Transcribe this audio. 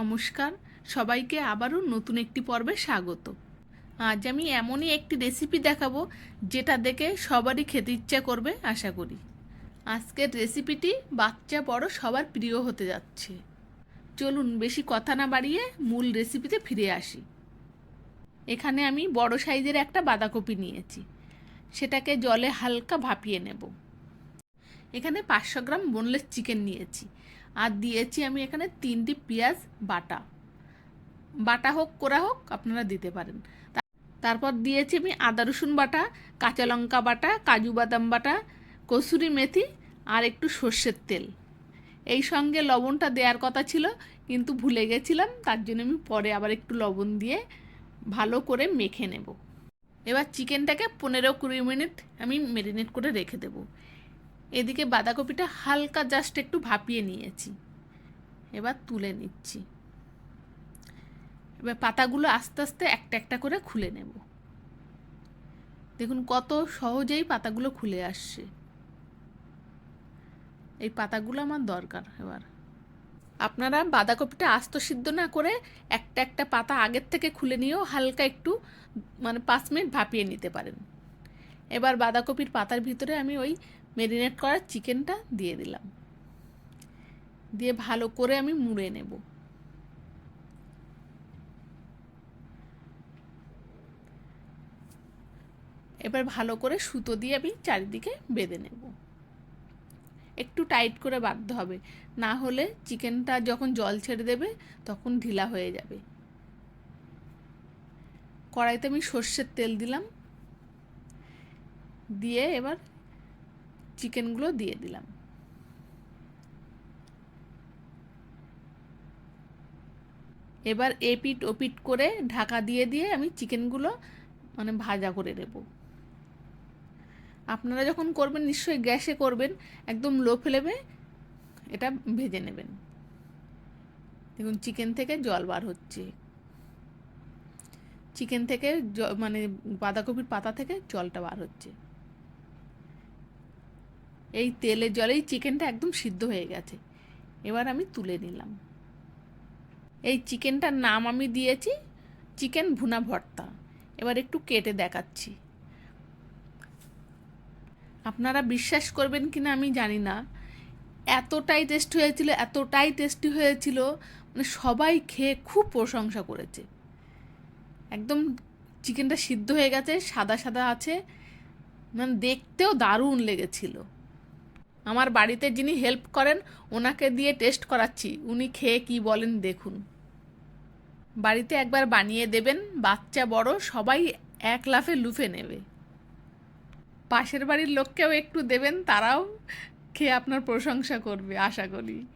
নমস্কার, সবাইকে আবারও নতুন একটি পর্বে স্বাগত। আজ আমি এমনই একটি রেসিপি দেখাবো যেটা দেখে সবারই খেতে ইচ্ছা করবে, আশা করি। আজকের রেসিপিটি বাচ্চা বড় সবার প্রিয় হতে যাচ্ছে। চলুন বেশি কথা না বাড়িয়ে মূল রেসিপিতে ফিরে আসি। এখানে আমি বড় সাইজের একটা বাঁধাকপি নিয়েছি। সেটাকে জলে হালকা ভাপিয়ে নেব। এখানে পাঁচশো গ্রাম বোনলেস চিকেন নিয়েছি। আর দিয়েছি আমি এখানে তিনটি পেঁয়াজ বাটা। বাটা হোক করা হোক, আপনারা দিতে পারেন। তারপর দিয়েছি আমি আদা রসুন বাটা, কাঁচা লঙ্কা বাটা, কাজু বাদাম বাটা, কসুরি মেথি আর একটু সর্ষের তেল। এই সঙ্গে লবণটা দেওয়ার কথা ছিল, কিন্তু ভুলে গেছিলাম, তার জন্য আমি পরে আবার একটু লবণ দিয়ে ভালো করে মেখে নেব। এবার চিকেনটাকে পনেরো কুড়ি মিনিট আমি মেরিনেট করে রেখে দেবো। এদিকে বাঁধাকপিটা হালকা জাস্ট একটু ভাপিয়ে নিয়েছি। এবার তুলে নিচ্ছি। এবার পাতাগুলো আস্তে আস্তে একটা একটা করে খুলে নেব। দেখুন কত সহজেই পাতাগুলো খুলে আসছে। এই পাতাগুলো আমার দরকার এবার। আপনারা বাঁধাকপিটা আস্ত সিদ্ধ না করে একটা একটা পাতা আগের থেকে খুলে নিয়েও হালকা একটু মানে পাঁচ মিনিট ভাপিয়ে নিতে পারেন। এবার বাঁধাকপির পাতার ভিতরে আমি ওই মেরিনেট করা চিকেনটা দিয়ে দিলাম। দিয়ে ভালো করে আমি মুড়ে নেব। এবার ভালো করে সুতো দিয়ে আমি চারিদিকে বেঁধে নেব। একটু টাইট করে বাঁধতে হবে, না হলে চিকেনটা যখন জল ছেড়ে দেবে তখন ঢিলা হয়ে যাবে। কড়াইতে আমি সর্ষের তেল দিলাম। দিয়ে এবার চিকেনগুলো দিয়ে দিলাম। এবার এপিট ওপিট করে ঢাকা দিয়ে দিয়ে আমি চিকেনগুলো মানে ভাজা করে নেব। আপনারা যখন করবেন, নিশ্চয়ই গ্যাসে করবেন, একদম লো ফ্লেমে এটা ভেজে নেবেন। দেখুন, চিকেন থেকে জল বার হচ্ছে। চিকেন থেকে মানে বাঁধাকপির পাতা থেকে জলটা বার হচ্ছে। এই তেলের জলেই চিকেনটা একদম সিদ্ধ হয়ে গেছে। এবার আমি তুলে নিলাম। এই চিকেনটার নাম আমি দিয়েছি চিকেন ভুনা ভর্তা। এবার একটু কেটে দেখাচ্ছি। আপনারা বিশ্বাস করবেন কি না আমি জানি না। এতটাই টেস্ট হয়েছিল, এতটাই টেস্টি হয়েছিল মানে সবাই খেয়ে খুব প্রশংসা করেছে। একদম চিকেনটা সিদ্ধ হয়ে গেছে, সাদা সাদা আছে মানে দেখতেও দারুণ লেগেছিল। আমার বাড়িতে যিনি হেল্প করেন, ওনাকে দিয়ে টেস্ট করাচ্ছি। উনি খেয়ে কি বলেন দেখুন। বাড়িতে একবার বানিয়ে দেবেন, বাচ্চা বড়, সবাই এক লাফে লুফে নেবে। পাশের বাড়ির লোককেও একটু দেবেন, তারাও খেয়ে আপনার প্রশংসা করবে, আশা করি।